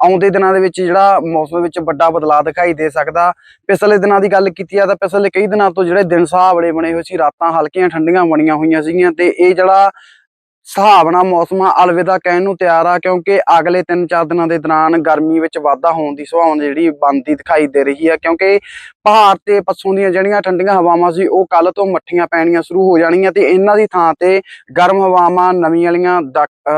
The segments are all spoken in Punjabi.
ਆਉਂਦੇ ਦਿਨਾਂ ਦੇ ਵਿੱਚ ਜਿਹੜਾ ਮੌਸਮ ਵਿੱਚ ਵੱਡਾ ਬਦਲਾਅ ਦਿਖਾਈ ਦੇ ਸਕਦਾ। ਪਿਛਲੇ ਦਿਨਾਂ ਦੀ ਗੱਲ ਕੀਤੀ ਆ ਤਾਂ ਪਿਛਲੇ ਕਈ ਦਿਨਾਂ ਤੋਂ ਜਿਹੜੇ ਦਿਨ ਸੁਹਾਵਣੇ ਬਣੇ ਹੋਏ ਸੀ, ਰਾਤਾਂ ਹਲਕੀਆਂ ਠੰਡੀਆਂ ਬਣੀਆਂ ਹੋਈਆਂ ਸੀਗੀਆਂ ਤੇ ਇਹ ਜਿਹੜਾ ਸੁਹਾਵਣਾ ਮੌਸਮ ਆ, ਅਲਵਿਦਾ ਕਹਿਣ ਨੂੰ ਤਿਆਰ ਆ, ਕਿਉਂਕਿ ਅਗਲੇ 3-4 ਦਿਨਾਂ ਦੇ ਦੌਰਾਨ ਗਰਮੀ ਵਿੱਚ ਵਾਧਾ ਹੋਣ ਦੀ ਸੰਭਾਵਨਾ ਜਿਹੜੀ ਬਣਦੀ ਦਿਖਾਈ ਦੇ ਰਹੀ ਆ, ਕਿਉਂਕਿ ਪਹਾੜ ਤੇ ਪੱਛੋਂ ਦੀਆਂ ਜਿਹੜੀਆਂ ਠੰਡੀਆਂ ਹਵਾਵਾਂ ਸੀ, ਉਹ ਕੱਲ ਤੋਂ ਮੱਠੀਆਂ ਪੈਣੀਆਂ ਸ਼ੁਰੂ ਹੋ ਜਾਣੀਆਂ ਤੇ ਇਹਨਾਂ ਦੀ ਥਾਂ ਤੇ ਗਰਮ ਹਵਾਵਾਂ, ਨਵੀਂ ਵਾਲੀਆਂ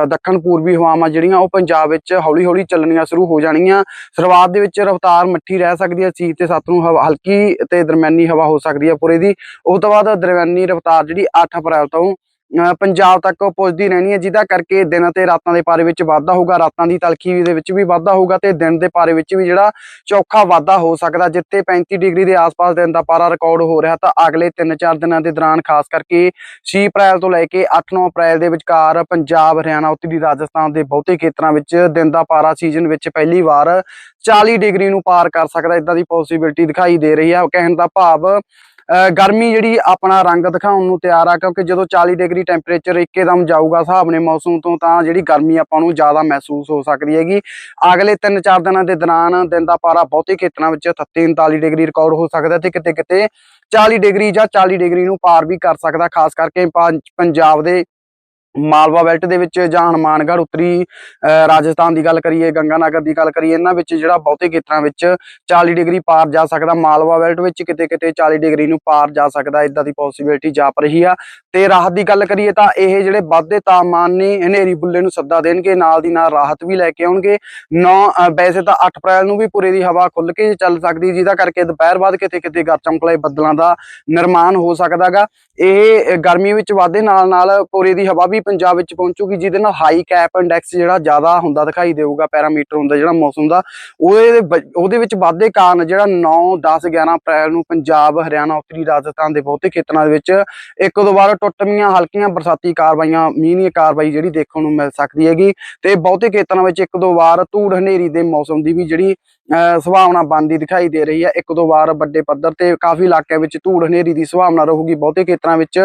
ਦੱਖਣ ਪੂਰਬੀ ਹਵਾਵਾਂ ਜਿਹੜੀਆਂ, ਉਹ ਪੰਜਾਬ ਵਿੱਚ ਹੌਲੀ-ਹੌਲੀ ਚੱਲਣੀਆਂ ਸ਼ੁਰੂ ਹੋ ਜਾਣੀਆਂ। ਸ਼ੁਰੂਆਤ ਦੇ ਵਿੱਚ ਰਫ਼ਤਾਰ ਮੱਠੀ ਰਹਿ ਸਕਦੀ ਹੈ ਸੀ ਤੇ ਸੱਤ ਨੂੰ ਹਵਾ, ਹਲਕੀ ਤੇ ਦਰਮਿਆਨੀ ਹਵਾ ਹੋ ਸਕਦੀ ਹੈ ਪੂਰੇ ਦੀ। ਉਸ ਤੋਂ ਬਾਅਦ ਦਰਮਿਆਨੀ ਰਫ਼ਤਾਰ ਜਿਹੜੀ 8 ਅਪ੍ਰੈਲ ਤੋਂ ਪੰਜਾਬ ਤੱਕ ਪਹੁੰਚਦੀ ਰਹਿਣੀ ਹੈ, ਜਿਹਦਾ ਕਰਕੇ ਦਿਨ ਅਤੇ ਰਾਤਾਂ ਦੇ ਪਾਰੇ ਵਿੱਚ ਵਾਧਾ ਹੋਊਗਾ, ਰਾਤਾਂ ਦੀ ਤਲਖੀ ਦੇ ਵਿੱਚ ਵੀ ਵਾਧਾ ਹੋਊਗਾ ਤੇ ਦਿਨ ਦੇ ਪਾਰੇ ਵਿੱਚ ਵੀ ਜਿਹੜਾ ਚੌਖਾ ਵਾਧਾ ਹੋ ਸਕਦਾ, ਜਿੱਥੇ 35 ਡਿਗਰੀ ਦੇ ਆਸ-ਪਾਸ ਦਿਨ ਦਾ ਪਾਰਾ ਰਿਕਾਰਡ ਹੋ ਰਿਹਾ ਤਾਂ ਅਗਲੇ 3-4 ਦਿਨਾਂ ਦੇ ਦੌਰਾਨ ਖਾਸ ਕਰਕੇ 6 ਅਪ੍ਰੈਲ ਤੋਂ ਲੈ ਕੇ 8-9 ਅਪ੍ਰੈਲ ਦੇ ਵਿਚਕਾਰ ਪੰਜਾਬ, ਹਰਿਆਣਾ, ਉੱਤਰੀ ਰਾਜਸਥਾਨ ਦੇ ਬਹੁਤੇ ਖੇਤਰਾਂ ਵਿੱਚ ਦਿਨ ਦਾ ਪਾਰਾ ਸੀਜ਼ਨ ਵਿੱਚ ਪਹਿਲੀ ਵਾਰ 40 ਡਿਗਰੀ ਨੂੰ ਪਾਰ ਕਰ ਸਕਦਾ, ਇਦਾਂ ਦੀ ਪੋਸਿਬਿਲਿਟੀ ਦਿਖਾਈ ਦੇ ਰਹੀ ਹੈ। ਕਹਿਣ ਦਾ ਭਾਵ ਗਰਮੀ ਜਿਹੜੀ ਆਪਣਾ ਰੰਗ ਦਿਖਾਉਣ ਨੂੰ ਤਿਆਰ ਆ, ਕਿਉਂਕਿ ਜਦੋਂ 40 ਡਿਗਰੀ ਟੈਂਪਰੇਚਰ ਇੱਕਦਮ ਜਾਊਗਾ ਹਿਸਾਬ ਨੇ ਮੌਸਮ ਤੋਂ, ਤਾਂ ਜਿਹੜੀ ਗਰਮੀ ਆਪਾਂ ਨੂੰ ਜ਼ਿਆਦਾ ਮਹਿਸੂਸ ਹੋ ਸਕਦੀ ਹੈਗੀ। ਅਗਲੇ 3-4 ਦਿਨਾਂ ਦੇ ਦੌਰਾਨ ਦਿਨ ਦਾ ਪਾਰਾ ਬਹੁਤੇ ਖੇਤਰਾਂ ਵਿੱਚ 39 ਡਿਗਰੀ ਰਿਕਾਰਡ ਹੋ ਸਕਦਾ ਤੇ ਕਿਤੇ ਕਿਤੇ 40 ਡਿਗਰੀ ਜਾਂ 40 ਡਿਗਰੀ ਨੂੰ ਪਾਰ ਵੀ ਕਰ ਸਕਦਾ, ਖਾਸ ਕਰਕੇ ਪੰਜਾਬ ਦੇ ਮਾਲਵਾ ਬੈਲਟ ਦੇ ਵਿੱਚ ਜਾਂ ਹਨੂਮਾਨਗੜ੍ਹ ਉੱਤਰੀ, ਅਹ, ਰਾਜਸਥਾਨ ਦੀ ਗੱਲ ਕਰੀਏ, ਗੰਗਾਨਗਰ ਦੀ ਗੱਲ ਕਰੀਏ, ਇਹਨਾਂ ਵਿੱਚ ਜਿਹੜਾ ਬਹੁਤੇ ਖੇਤਰਾਂ ਵਿੱਚ 40 ਡਿਗਰੀ ਪਾਰ ਜਾ ਸਕਦਾ, ਮਾਲਵਾ ਬੈਲਟ ਵਿੱਚ ਕਿਤੇ ਕਿਤੇ 40 ਡਿਗਰੀ ਨੂੰ ਪਾਰ ਜਾ ਸਕਦਾ, ਇਦਾਂ ਦੀ ਪੋਸਿਬਿਲਿਟੀ ਜਾਪ ਰਹੀ ਆ। ਤੇ ਰਾਹਤ ਦੀ ਗੱਲ ਕਰੀਏ ਤਾਂ ਇਹ ਜਿਹੜੇ ਵੱਧਦੇ ਤਾਪਮਾਨ ਨੇ, ਹਨੇਰੀ ਬੁੱਲੇ ਨੂੰ ਸੱਦਾ ਦੇਣਗੇ, ਨਾਲ ਦੀ ਨਾਲ ਰਾਹਤ ਵੀ ਲੈ ਕੇ ਆਉਣਗੇ। 9 ਵੈਸੇ ਤਾਂ 8 ਅਪ੍ਰੈਲ ਨੂੰ ਵੀ ਪੂਰੇ ਦੀ ਹਵਾ ਖੁੱਲ ਕੇ ਚੱਲ ਸਕਦੀ, ਜਿਹਦਾ ਕਰਕੇ ਦੁਪਹਿਰ ਬਾਅਦ ਕਿਤੇ ਕਿਤੇ ਗਰਚਮਕਲੇ ਬੱਦਲਾਂ ਦਾ ਨਿਰਮਾਣ ਹੋ ਸਕਦਾਗਾ। ਇਹ ਗਰਮੀ ਵਿੱਚ ਵਾਧੇ ਨਾਲ ਨਾਲ ਪੂਰੇ ਦੀ ਹਵਾ ਵੀ ਪੰਜਾਬ ਵਿੱਚ ਪਹੁੰਚੂਗੀ, ਜਿਹਦੇ ਨਾਲ ਹਾਈ ਕੈਪ ਇੰਡੈਕਸ ਜਿਹੜਾ ਜ਼ਿਆਦਾ ਹੁੰਦਾ ਦਿਖਾਈ ਦੇਊਗਾ, ਪੈਰਾਮੀਟਰ ਹੁੰਦਾ, ਜਿਹੜਾ ਮੌਸਮ ਦਾ, ਉਹਦੇ ਉਹਦੇ ਵਿੱਚ ਵਾਧੇ ਕਾਰਨ ਜਿਹੜਾ 9 10 11 ਅਪ੍ਰੈਲ ਨੂੰ ਪੰਜਾਬ, ਹਰਿਆਣਾ, ਉੱਤਰੀ ਰਾਜਸਥਾਨ ਦੇ ਬਹੁਤੇ ਖੇਤਰਾਂ ਦੇ ਵਿੱਚ ਇੱਕ ਦੋ ਵਾਰ ਟੁੱਟਵੀਆਂ, ਹਲਕੀਆਂ ਬਰਸਾਤੀ ਕਾਰਵਾਈਆਂ, ਮੀਂਹ ਦੀ ਕਾਰਵਾਈ ਜਿਹੜੀ ਦੇਖਣ ਨੂੰ ਮਿਲ ਸਕਦੀ ਹੈਗੀ ਤੇ ਬਹੁਤੇ ਖੇਤਰਾਂ ਵਿੱਚ ਇੱਕ ਦੋ ਵਾਰ ਧੂੜ ਹਨੇਰੀ ਦੇ ਮੌਸਮ ਦੀ ਵੀ ਜਿਹੜੀ, ਅਹ, ਸੰਭਾਵਨਾ ਬਣਦੀ ਦਿਖਾਈ ਦੇ ਰਹੀ ਹੈ। ਇੱਕ ਦੋ ਵਾਰ ਵੱਡੇ ਪੱਧਰ ਤੇ ਕਾਫੀ ਇਲਾਕਿਆਂ ਵਿੱਚ ਧੂੜ ਹਨੇਰੀ ਦੀ ਸੰਭਾਵਨਾ ਰਹੂਗੀ। ਬਹੁਤੇ ਖੇਤਰਾਂ ਵਿੱਚ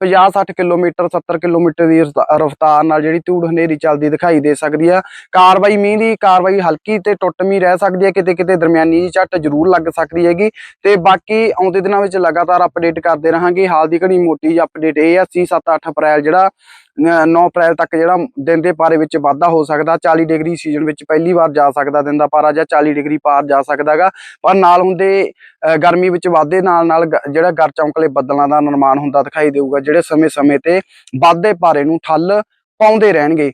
50-60 ਕਿਲੋਮੀਟਰ 70 ਕਿਲੋਮੀਟਰ ਦੀ ਰਫ਼ਤਾਰ ਨਾਲ ਜਿਹੜੀ ਧੂੜ ਹਨੇਰੀ ਚੱਲਦੀ ਦਿਖਾਈ ਦੇ ਸਕਦੀ ਆ। ਕਾਰਵਾਈ ਮੀਂਹ ਦੀ ਕਾਰਵਾਈ ਹਲਕੀ ਤੇ ਟੁੱਟਵੀਂ ਰਹਿ ਸਕਦੀ ਹੈ ਕਿਤੇ ਕਿਤੇ ਦਰਮਿਆਨੀ ਜਿਹੀ ਝੱਟ ਜ਼ਰੂਰ ਲੱਗ ਸਕਦੀ ਹੈਗੀ। ਤੇ ਬਾਕੀ ਆਉਂਦੇ ਦਿਨਾਂ ਵਿੱਚ ਲਗਾਤਾਰ ਅਪਡੇਟ ਕਰਦੇ ਰਹਾਂਗੇ। ਹਾਲ ਦੀ ਘੜੀ ਮੋਟੀ ਅਪਡੇਟ ਇਹ ਆ। 6 7 8 ਅਪ੍ਰੈਲ ਜਿਹੜਾ 9 ਅਪ੍ਰੈਲ ਤੱਕ ਜਿਹੜਾ ਦਿਨ ਦੇ ਪਾਰੇ ਵਿੱਚ ਵਾਧਾ ਹੋ ਸਕਦਾ 40 ਡਿਗਰੀ ਸੀਜ਼ਨ ਵਿੱਚ ਪਹਿਲੀ ਵਾਰ ਜਾ ਸਕਦਾ ਦਿਨ ਦਾ ਪਾਰਾ ਜਾਂ 40 ਡਿਗਰੀ ਪਾਰ ਜਾ ਸਕਦਾਗਾ ਪਰ ਨਾਲ ਹੁੰਦੇ, ਅਹ ਗਰਮੀ ਵਿੱਚ ਵਾਧੇ ਨਾਲ ਨਾਲ ਗ- ਜਿਹੜਾ ਗਰ ਚੌਂਕਲੇ ਬੱਦਲਾਂ ਦਾ ਨਿਰਮਾਣ ਹੁੰਦਾ ਦਿਖਾਈ ਦੇਊਗਾ, ਜਿਹੜੇ ਸਮੇਂ-ਸਮੇਂ ਤੇ ਵਾਧੇ ਪਾਰੇ ਨੂੰ ਠੱਲ ਪਾਉਂਦੇ ਰਹਿਣਗੇ।